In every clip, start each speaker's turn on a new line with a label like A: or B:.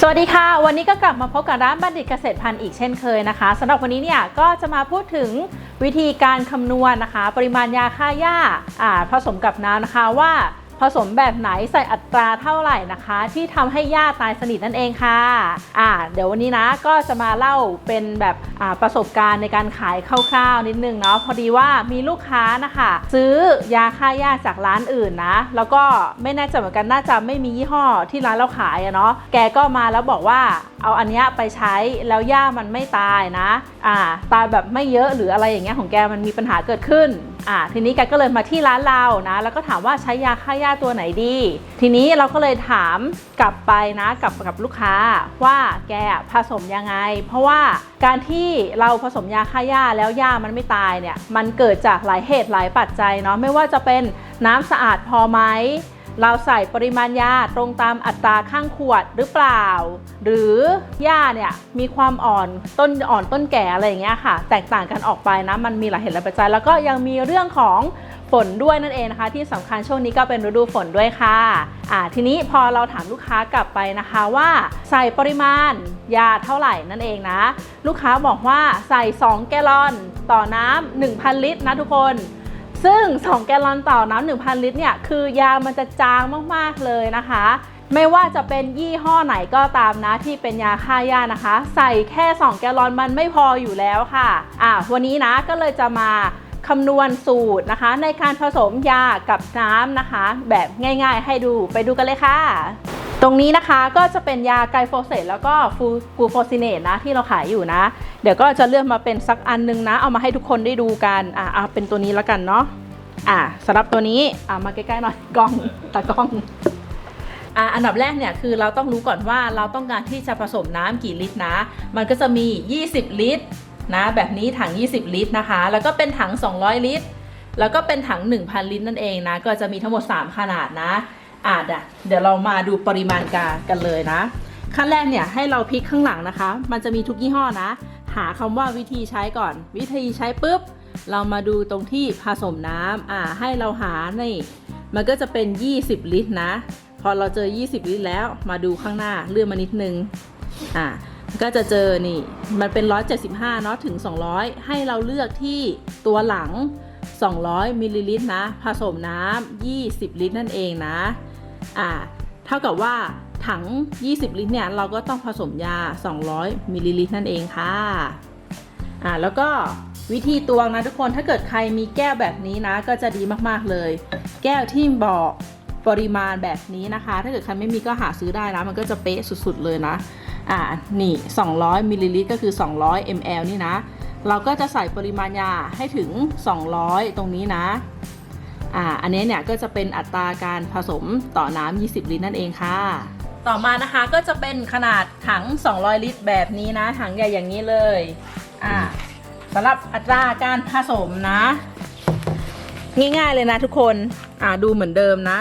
A: สวัสดีค่ะ วันนี้ก็กลับมาพบกับร้านบัณฑิตเกษตรพันธุ์อีกเช่นเคยนะคะสำหรับวันนี้เนี่ยก็จะมาพูดถึงวิธีการคำนวณนะคะ ปริมาณยาฆ่าหญ้าอ่าผสมกับน้ำนะคะว่า ผสมแบบไหนใส่อัตราเท่าไหร่นะคะ ที่ทำให้หญ้าตายสนิทนั่นเองค่ะอ่าเดี๋ยววันนี้นะก็จะมาเล่าเป็นแบบอ่าประสบการณ์ในการขายคร่าวๆนิดนึงเนาะพอดีว่ามีลูกค้านะคะ ซื้อยาฆ่าหญ้าจากร้านอื่นนะ แล้วก็ไม่แน่ใจเหมือนกันน่าจะไม่มียี่ห้อที่ร้านเราขายอะเนาะแกก็มาแล้วบอกว่าเอาอันนี้ไปใช้แล้วหญ้ามันไม่ตายนะอ่าตายแบบไม่เยอะหรืออะไรอย่างเงี้ยของแกมันมีปัญหาเกิดขึ้นอ่าทีนี้แกก็เลยมาที่ร้านเรานะ แล้วก็ถามว่าใช้ยาฆ่าหญ้าตัวไหนดี ทีนี้เราก็เลยถามกลับไปนะกับกับลูกค้าว่าแกผสมยังไง เพราะว่าการที่เราผสมยาฆ่าหญ้าแล้วหญ้ามันไม่ตายเนี่ยมันเกิดจากหลายเหตุหลายปัจจัยเนาะไม่ว่าจะเป็นน้ำสะอาดพอไหม เราใส่ปริมาณยาตรงตามอัตราข้างขวดหรือเปล่า หรือหญ้าเนี่ยมีความอ่อนต้นอ่อนต้นแก่อะไรอย่างเงี้ยค่ะ แตกต่างกันออกไปนะมันมีหลายเหตุหลายปัจจัยแล้วก็ยังมีเรื่องของฝนด้วยนั่นเองนะคะ ที่สำคัญช่วงนี้ก็เป็นฤดูฝนด้วยค่ะอ่าทีนี้พอเราถามลูกค้ากลับไปนะคะว่า ใส่ปริมาณยาเท่าไหร่นั่นเองนะ ลูกค้าบอกว่าใส่ 2 แกลลอนต่อน้ำ1,000 ลิตรนะทุกคน ซึ่ง 2 แกลลอนต่อน้ำ1,000 ลิตรเนี่ย คือยามันจะจางมาก ๆ เลยนะคะ ไม่ว่าจะเป็นยี่ห้อไหนก็ตามนะที่เป็นยาฆ่าหญ้านะคะ ใส่แค่ 2 แกลลอนมันไม่พออยู่แล้วค่ะอะ วันนี้นะก็เลยจะมาคำนวณสูตรนะคะ ในการผสมยากับน้ำนะคะ แบบง่าย ๆ ให้ดูไปดูกันเลยค่ะ ตรงนี้นะคะก็จะเป็นยาไกลโฟเสตแล้วก็ฟูกูโฟซิเนตนะที่เราขายอยู่นะ เดี๋ยวก็จะเลือกมาเป็นสักอันนึงนะ เอามาให้ทุกคนได้ดูกัน อะเอาเป็นตัวนี้แล้วกันเนาะอะสำหรับตัวนี้อะมาใกล้ๆหน่อยกล้องตากล้องอะอันดับแรกเนี่ยคือเราต้องรู้ก่อนว่าเราต้องการที่จะผสมน้ำกี่ลิตรนะ มันก็จะมี 20 ลิตรนะแบบนี้ถัง 20 ลิตรนะคะ แล้วก็เป็นถัง 200 ลิตร แล้วก็เป็นถัง 1,000 ลิตรนั่นเองนะ ก็จะมีทั้งหมด 3 ขนาดนะ อะเดี๋ยวเดี๋ยวเรามาดูปริมาณกากันเลยนะ ขั้นแรกเนี่ยให้เราพลิกข้างหลังนะคะ มันจะมีทุกยี่ห้อนะ หาคำว่าวิธีใช้ก่อน วิธีใช้ปุ๊บ เรามาดูตรงที่ผสมน้ำอ่าให้เราหาในมันก็จะเป็น 20 ลิตรนะ พอเราเจอ 20 ลิตรแล้วมาดูข้างหน้าเลื่อนมานิดนึงอ่าก็จะเจอนี่ มันเป็น 175 เนาะถึง 200 ให้เราเลือกที่ตัวหลัง 200 มิลลิลิตรนะ ผสมน้ำ 20 ลิตรนั่นเองนะ อ่าเท่ากับว่าถัง 20 ลิตรเนี่ยเราก็ต้องผสมยา 200 มิลลิลิตรนั่นเองค่ะอ่าแล้วก็วิธีตวงนะทุกคนถ้าเกิดใครมีแก้วแบบนี้นะ ก็จะดีมากๆเลย แก้วที่บอกปริมาณแบบนี้นะคะ ถ้าเกิดใครไม่มีก็หาซื้อได้นะ มันก็จะเป๊ะสุดๆเลยนะอ่านี่ 200มิลลิลิตรก็คือ 200 ml นี่นะ เราก็จะใส่ปริมาณยาให้ถึง 200 ตรงนี้นะ อ่าอันนี้เนี่ยก็จะเป็นอัตราการผสมต่อน้ำ 20 ลิตรนั่นเองค่ะ ต่อมานะคะก็จะเป็นขนาดถัง 200 ลิตรแบบนี้นะ ถังใหญ่อย่างนี้เลยอ่าสำหรับอัตราการผสมนะ ง่ายๆเลยนะทุกคนอ่าดูเหมือนเดิมนะ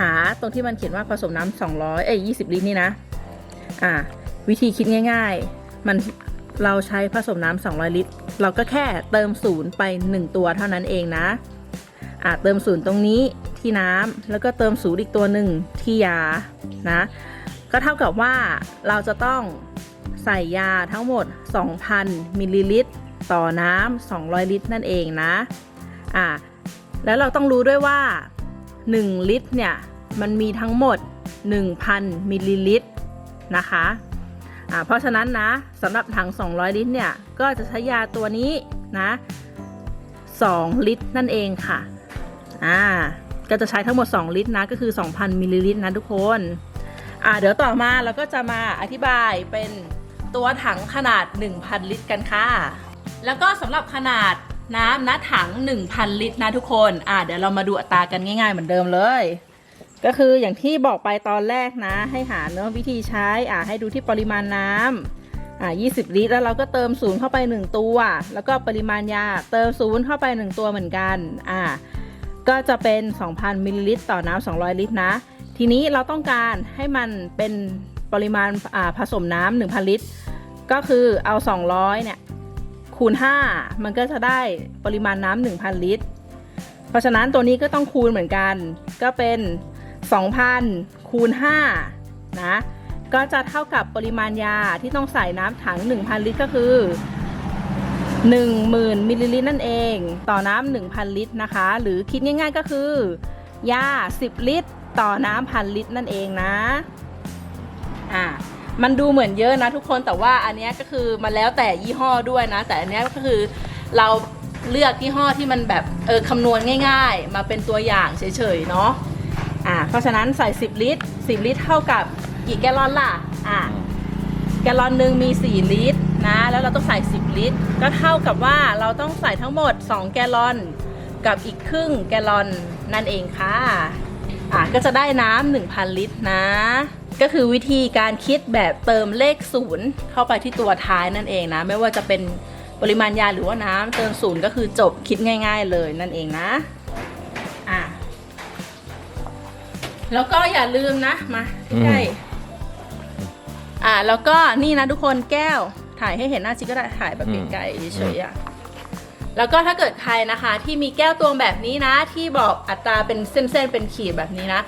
A: หาตรงที่มันเขียนว่าผสมน้ำ200 เอ้ย20 ลิตรนี่นะอ่าวิธีคิดง่าย ๆ มันเราใช้ผสมน้ำ200 ลิตร เราก็แค่เติมศูนย์ไป 1 ตัวเท่านั้นเองนะ อ่าเติมศูนย์ตรงนี้ที่น้ำแล้วก็เติมศูนย์อีกตัวหนึ่งที่ยานะก็เท่ากับว่าเราจะต้องใส่ยาทั้งหมด 2,000 มิลลิลิตร ต่อน้ำ200 ลิตรนั่นเองนะอ่าแล้วเราต้องรู้ด้วยว่า 1 ลิตรเนี่ยมันมีทั้งหมด 1,000 มิลลิลิตรนะคะอ่าเพราะฉะนั้นนะสำหรับถัง 200 ลิตรเนี่ยก็จะใช้ยาตัวนี้นะ 2 ลิตรนั่นเองค่ะ อ่าก็จะใช้ทั้งหมด 2 ลิตรนะก็คือ 2,000มิลลิลิตรนะทุกคนอ่าเดี๋ยวต่อมาเราก็จะมาอธิบายเป็นตัวถังขนาด 1,000 ลิตรกันค่ะ แล้วก็สำหรับขนาดน้ำนะถัง 1,000 ลิตรนะทุกคนอ่าเดี๋ยวเรามาดูอัตรากันง่ายๆเหมือนเดิมเลย ก็คืออย่างที่บอกไปตอนแรกนะ ให้หาเนื้อวิธีใช้อ่าให้ดูที่ปริมาณน้ำอ่า20 ลิตร แล้วเราก็เติมศูนย์เข้าไป 1 ตัว แล้วก็ปริมาณยาเติมศูนย์เข้าไป 1 ตัวเหมือนกันอ่า ก็จะเป็น 2,000มิลลิลิตรต่อน้ำ200 ลิตรนะ ทีนี้เราต้องการให้มันเป็นปริมาณาผสมน้ำ1,000 ลิตร ก็คือเอา 200 เนี่ย คูณ 5 มันก็จะได้ปริมาณน้ำ1,000 ลิตร เพราะฉะนั้นตัวนี้ก็ต้องคูณเหมือนกัน ก็เป็น 2,000 คูณ 5 นะ ก็จะเท่ากับปริมาณยาที่ต้องใส่น้ำถัง 1,000 ลิตรก็คือ 10,000 มิลลิลิตรนั่นเอง ต่อน้ำ1,000 ลิตรนะคะ หรือคิดง่ายๆก็คือยา 10 ลิตร ต่อน้ำพันลิตรนั่นเองนะอ่ามันดูเหมือนเยอะนะทุกคนแต่ว่าอันเนี้ยก็คือมันแล้วแต่ยี่ห้อด้วยนะ แต่อันเนี้ยก็คือเราเลือกยี่ห้อที่มันแบบเออคำนวณง่าย ๆ มาเป็นตัวอย่างเฉยๆเนาะอ่าเพราะฉะนั้นใส่ 10 ลิตร 10 ลิตรเท่ากับกี่แกลลอนล่ะอ่าแกลลอนหนึ่งมี 4 ลิตร นะ แล้วเราต้องใส่ 10 ลิตร ก็เท่ากับว่าเราต้องใส่ทั้งหมด 2 แกลลอน กับอีกครึ่งแกลลอนนั่นเองค่ะอะก็จะได้น้ำ1,000 ลิตรนะ ก็คือวิธีการคิดแบบเติมเลขศูนย์เข้าไปที่ตัวท้ายนั่นเองนะ ไม่ว่าจะเป็นปริมาณยาหรือว่าน้ำเติมศูนย์ก็คือจบคิดง่าย ๆ เลยนั่นเองนะอะแล้วก็อย่าลืมนะ มาใกล้ๆอะแล้วก็นี่นะทุกคนแก้ว ถ่ายให้เห็นหน้าชิก็ได้ถ่ายแบบไกลๆเฉยๆอะแล้วก็ถ้าเกิดใครนะคะที่มีแก้วตวงแบบนี้นะ ที่บอกอัตราเป็นเส้นๆเป็นขีดแบบนี้นะ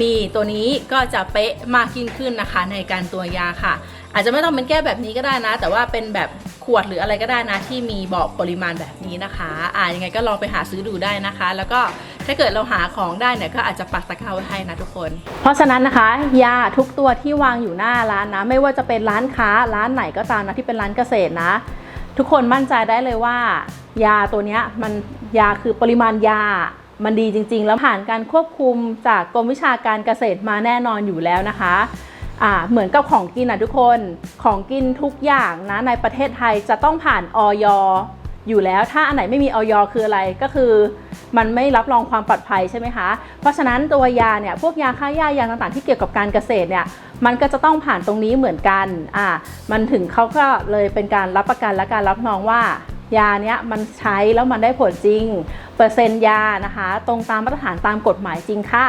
A: มีตัวนี้ก็จะเป๊ะมากยิ่งขึ้นนะคะ ในการตัวยาค่ะ อาจจะไม่ต้องเป็นแก้วแบบนี้ก็ได้นะ แต่ว่าเป็นแบบ ขวดหรืออะไรก็ได้นะที่มีบอกปริมาณแบบนี้นะคะ อ่ายังไงก็ลองไปหาซื้อดูได้นะคะ แล้วก็ถ้าเกิดเราหาของได้เนี่ยก็อาจจะปักตะกร้าไว้ให้นะทุกคน เพราะฉะนั้นนะคะ ยาทุกตัวที่วางอยู่หน้าร้านนะ ไม่ว่าจะเป็นร้านค้าร้านไหนก็ตามนะที่เป็นร้านเกษตรนะ ทุกคนมั่นใจได้เลยว่า ยาตัวนี้มันยาคือปริมาณยามันดีจริง ๆ แล้วผ่านการควบคุมจากกรมวิชาการเกษตรมาแน่นอนอยู่แล้วนะคะ เหมือนกับของกินอะทุกคน ของกินทุกอย่างนะในประเทศไทยจะต้องผ่านออยอยู่แล้วถ้าอันไหนไม่มีออยคืออะไรก็คือมันไม่รับรองความปลอดภัยใช่ไหมคะ เพราะฉะนั้นตัวยาเนี่ยพวกยาฆ่าหญ้ายาต่างๆที่เกี่ยวกับการเกษตรเนี่ยมันก็จะต้องผ่านตรงนี้เหมือนกันอ่ามันถึงเขาก็เลยเป็นการรับประกันและการรับรองว่ายาเนี้ยมันใช้แล้วมันได้ผลจริง เปอร์เซ็นต์ยานะคะ ตรงตามมาตรฐานตามกฎหมายจริงค่ะ